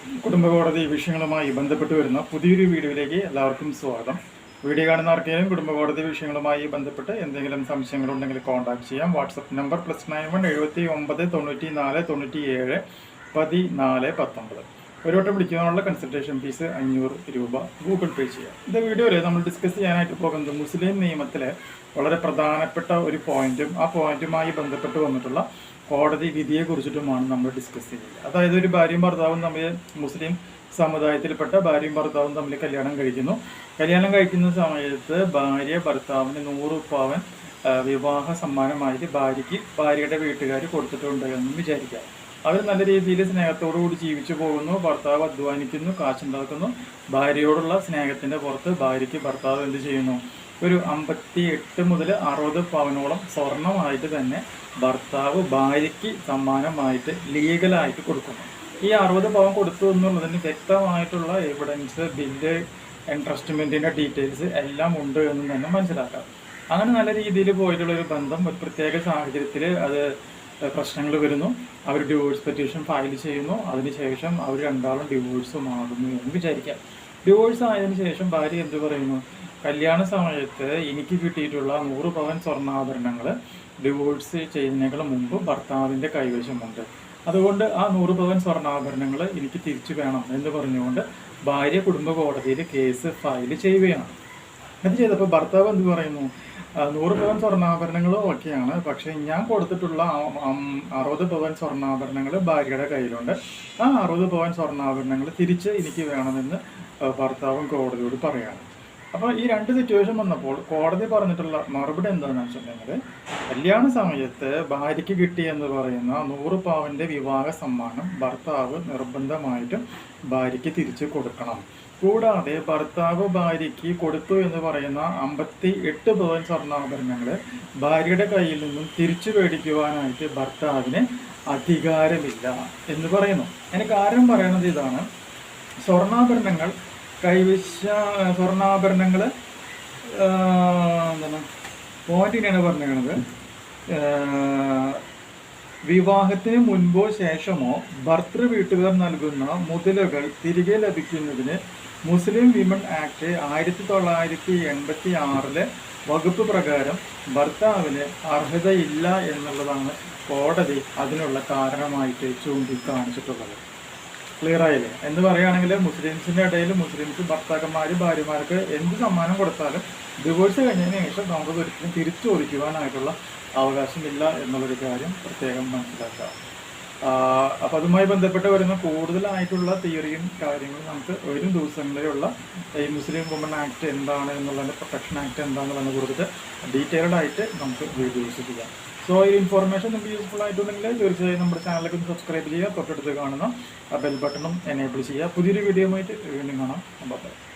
കുടുംബ കോടതി വിഷയങ്ങളുമായി ബന്ധപ്പെട്ട് വരുന്ന പുതിയൊരു വീഡിയോയിലേക്ക് എല്ലാവർക്കും സ്വാഗതം. വീഡിയോ കാണുന്ന ആർക്കെങ്കിലും കുടുംബ കോടതി വിഷയങ്ങളുമായി ബന്ധപ്പെട്ട് എന്തെങ്കിലും സംശയങ്ങളുണ്ടെങ്കിൽ കോൺടാക്ട് ചെയ്യാം. WhatsApp number plus nine one എഴുപത്തി ഒമ്പത് തൊണ്ണൂറ്റി നാല് തൊണ്ണൂറ്റി ഏഴ് പതിനാല് പത്തൊമ്പത്. ഒരു വട്ടം വിളിക്കുന്നതിനുള്ള കൺസൾട്ടേഷൻ ഫീസ് അഞ്ഞൂറ് രൂപ ഗൂഗിൾ പേ ചെയ്യാം. ഇത് വീഡിയോയിൽ നമ്മൾ ഡിസ്കസ് ചെയ്യാനായിട്ട് പോകുന്നത് മുസ്ലിം നിയമത്തിലെ വളരെ പ്രധാനപ്പെട്ട ഒരു പോയിന്റും ആ പോയിന്റുമായി ബന്ധപ്പെട്ട് വന്നിട്ടുള്ള കോടതി വിധിയെ കുറിച്ചിട്ടുമാണ് നമ്മൾ ഡിസ്കസ് ചെയ്യുന്നത്. അതായത് ഒരു ഭാര്യയും ഭർത്താവും തമ്മിൽ മുസ്ലിം സമുദായത്തിൽപ്പെട്ട ഭാര്യയും ഭർത്താവും തമ്മിൽ കല്യാണം കഴിക്കുന്നു. കല്യാണം കഴിക്കുന്ന സമയത്ത് ഭാര്യ ഭർത്താവിന് നൂറ് പവൻ വിവാഹ സമ്മാനമായിട്ട് ഭാര്യയ്ക്ക് ഭാര്യയുടെ വീട്ടുകാർ കൊടുത്തിട്ടുണ്ട് എന്ന് വിചാരിക്കാം. അവർ നല്ല രീതിയിൽ സ്നേഹത്തോടു കൂടി ജീവിച്ചു പോകുന്നു. ഭർത്താവ് അധ്വാനിക്കുന്നു കാശുണ്ടാക്കുന്നു. ഭാര്യയോടുള്ള സ്നേഹത്തിന്റെ പുറത്ത് ഭാര്യയ്ക്ക് ഭർത്താവ് എന്ത് ചെയ്യുന്നു? ഒരു അമ്പത്തി എട്ട് മുതൽ അറുപത് പവനോളം സ്വർണമായിട്ട് തന്നെ ഭർത്താവ് ഭാര്യയ്ക്ക് സമ്മാനമായിട്ട് ലീഗലായിട്ട് കൊടുക്കുന്നു. ഈ അറുപത് പവൻ കൊടുത്തു എന്നുള്ളതിന് വ്യക്തമായിട്ടുള്ള എവിഡൻസ് ബില്ല് എൻട്രസ്റ്റ്മെന്റിന്റെ ഡീറ്റെയിൽസ് എല്ലാം ഉണ്ട് എന്ന് തന്നെ മനസ്സിലാക്കാം. അങ്ങനെ നല്ല രീതിയിൽ പോയിട്ടുള്ള ഒരു ബന്ധം ഒരു പ്രത്യേക സാഹചര്യത്തിൽ അത് പ്രശ്നങ്ങൾ വരുന്നു. അവർ ഡിവോഴ്സ് പെറ്റീഷൻ ഫയൽ ചെയ്യുന്നു. അതിനുശേഷം അവർ രണ്ടാളും ഡിവോഴ്സ് ആകുന്നു എന്ന് വിചാരിക്കാം. ഡിവോഴ്സ് ആയതിനു ശേഷം ഭാര്യ എന്ത് പറയുന്നു? കല്യാണ സമയത്ത് എനിക്ക് കിട്ടിയിട്ടുള്ള നൂറ് പവൻ സ്വർണാഭരണങ്ങൾ ഡിവോഴ്സ് ചെയ്യുന്നതിനേക്കാൾ മുമ്പ് ഭർത്താവിന്റെ കൈവശമുണ്ട്. അതുകൊണ്ട് ആ നൂറ് പവൻ സ്വർണാഭരണങ്ങൾ എനിക്ക് തിരിച്ചു വേണം എന്ന് പറഞ്ഞുകൊണ്ട് ഭാര്യ കുടുംബ കോടതിയിൽ കേസ് ഫയൽ ചെയ്യുകയാണ്. അത് ചെയ്തപ്പോൾ ഭർത്താവ് എന്ത് പറയുന്നു? നൂറ് പവൻ സ്വർണാഭരണങ്ങൾ ഓക്കെയാണ്. പക്ഷേ ഞാൻ കൊടുത്തിട്ടുള്ള അറുപത് പവൻ സ്വർണാഭരണങ്ങൾ ഭാര്യയുടെ കയ്യിലുണ്ട്. ആ അറുപത് പവൻ സ്വർണാഭരണങ്ങൾ തിരിച്ച് എനിക്ക് വേണമെന്ന് ഭർത്താവും കോടതിയോട് പറയാണ്. അപ്പോൾ ഈ രണ്ട് സിറ്റുവേഷൻ വന്നപ്പോൾ കോടതി പറഞ്ഞിട്ടുള്ള മറുപടി എന്താണെന്ന് വെച്ചിട്ടുണ്ടെങ്കിൽ കല്യാണ സമയത്ത് ഭാര്യയ്ക്ക് കിട്ടി എന്ന് പറയുന്ന നൂറ് പവന്റെ വിവാഹ സമ്മാനം ഭർത്താവ് നിർബന്ധമായിട്ടും ഭാര്യയ്ക്ക് തിരിച്ചു കൊടുക്കണം. കൂടാതെ ഭർത്താവ് ഭാര്യയ്ക്ക് കൊടുത്തു എന്ന് പറയുന്ന അമ്പത്തി എട്ട് പവൻ സ്വർണാഭരണങ്ങൾ ഭാര്യയുടെ കയ്യിൽ നിന്നും തിരിച്ചു മേടിക്കുവാനായിട്ട് ഭർത്താവിന് അധികാരമില്ല എന്ന് പറയുന്നു. അതിന് കാരണം പറയുന്നത് ഇതാണ്. സ്വർണാഭരണങ്ങൾ കൈവശ സ്വർണാഭരണങ്ങൾ എന്താണ് പോയിന്റ് പറഞ്ഞത് വിവാഹത്തിന് മുൻപോ ശേഷമോ ഭർത്തൃ വീട്ടുകാർ നൽകുന്ന മുതലുകൾ തിരികെ ലഭിക്കുന്നതിന് മുസ്ലിം വിമൺ ആക്ട് ആയിരത്തി തൊള്ളായിരത്തി എൺപത്തി ആറിലെ വകുപ്പ് പ്രകാരം ഭർത്താവിന് അർഹതയില്ല എന്നുള്ളതാണ് കോടതി അതിനുള്ള കാരണമായിട്ട് ചൂണ്ടിക്കാണിച്ചിട്ടുള്ളത്. ക്ലിയർ ആയില്ലേ? എന്ന് പറയുകയാണെങ്കിൽ മുസ്ലിംസിന്റെ ഇടയിൽ മുസ്ലിംസ് ഭർത്താക്കന്മാർ ഭാര്യമാർക്ക് എന്ത് സമ്മാനം കൊടുത്താലും ഡിവോഴ്സ് കഴിഞ്ഞതിന് ശേഷം നമുക്ക് ഒരിക്കലും തിരിച്ചു ചോദിക്കുവാനായിട്ടുള്ള അവകാശമില്ല എന്നുള്ളൊരു കാര്യം പ്രത്യേകം മനസ്സിലാക്കുക. അപ്പൊ അതുമായി ബന്ധപ്പെട്ട് വരുന്ന കൂടുതലായിട്ടുള്ള തിയറിയും കാര്യങ്ങളും നമുക്ക് വരും ദിവസങ്ങളിലുള്ള ഈ മുസ്ലിം വുമൺ ആക്ട് എന്താണ് എന്നുള്ളതിന്റെ പ്രൊട്ടക്ഷൻ ആക്ട് എന്താണെന്നുള്ളതിനെ കുറിച്ചിട്ട് ഡീറ്റെയിൽഡ് ആയിട്ട് നമുക്ക് വീഡിയോസ് ചെയ്യാം. സോ ഈ ഇൻഫോർമേഷൻ നിങ്ങൾക്ക് യൂസ്ഫുൾ ആയിട്ടുണ്ടെങ്കിൽ തീർച്ചയായും നമ്മുടെ ചാനലിലേക്ക് ഒന്ന് സബ്സ്ക്രൈബ് ചെയ്യുക. തൊട്ടടുത്ത് കാണുന്ന ബെൽ ബട്ടണും എനേബിൾ ചെയ്യുക. പുതിയൊരു വീഡിയോ ആയിട്ട് വീണ്ടും കാണാം.